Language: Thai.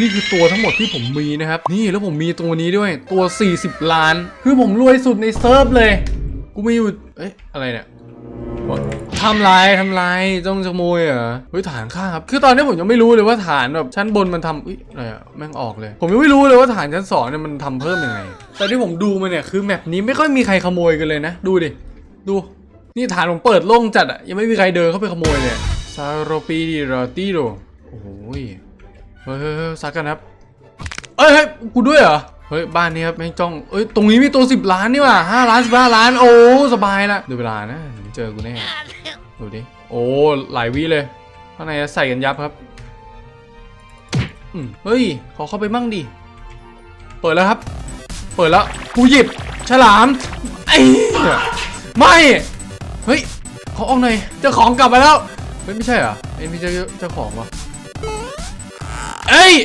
นี่คือตัวทั้งหมดที่ผมมีนะครับ นี่แล้วผมมีตัวนี้ด้วยตัว 40 ล้าน คือผมรวยสุดในเซิร์ฟเลย กูมีอยู่ เอ๊ะ อะไรเนี่ยทำลายทำลายต้องขโมยเหรอเฮ้ยฐานข้าครับ คือตอนนี้ผมยังไม่รู้เลยว่าฐานแบบชั้นบนมันทำอุ้ยอะไรอะแม่งออกเลย ผมยังไม่รู้เลยว่าฐานชั้นสองเนี่ยมันทำเพิ่มยังไง แต่ที่ผมดูมาเนี่ยคือแมปนี้ไม่ค่อยมีใครขโมยกันเลยนะ ดูดิ ดู นี่ฐานผมเปิดโล่งจัดอะยังไม่มีใครเดินเข้าไปขโมยเลยซาโรปีดีรอตีโดโอ้ย เฮ้ยซักกันครับเอ้ยเฮ้ยกูด้วยเหรอเฮ้ยบ้านนี้ครับแม่งจ้องเอ้ยตรงนี้มีตัว10ล้านนี่หว่าล้าน15ล้านโอ้สบายละดูเวลานะเดี๋ยวมันเจอกูแน่ดูดิโอ้หลายวิเลยข้างในใส่กันยับครับเฮ้ยขอเข้าไปมั่งดิเปิดแล้วครับ เปิดแล้วกูหยิบฉลามไอ้เหี้ยไม่เฮ้ยขอออกหน่อยเจ้าของกลับมาแล้วเฮ้ยไม่ใช่เหรอไอ้ไม่ใช่เจ้าของวะ เอ้ย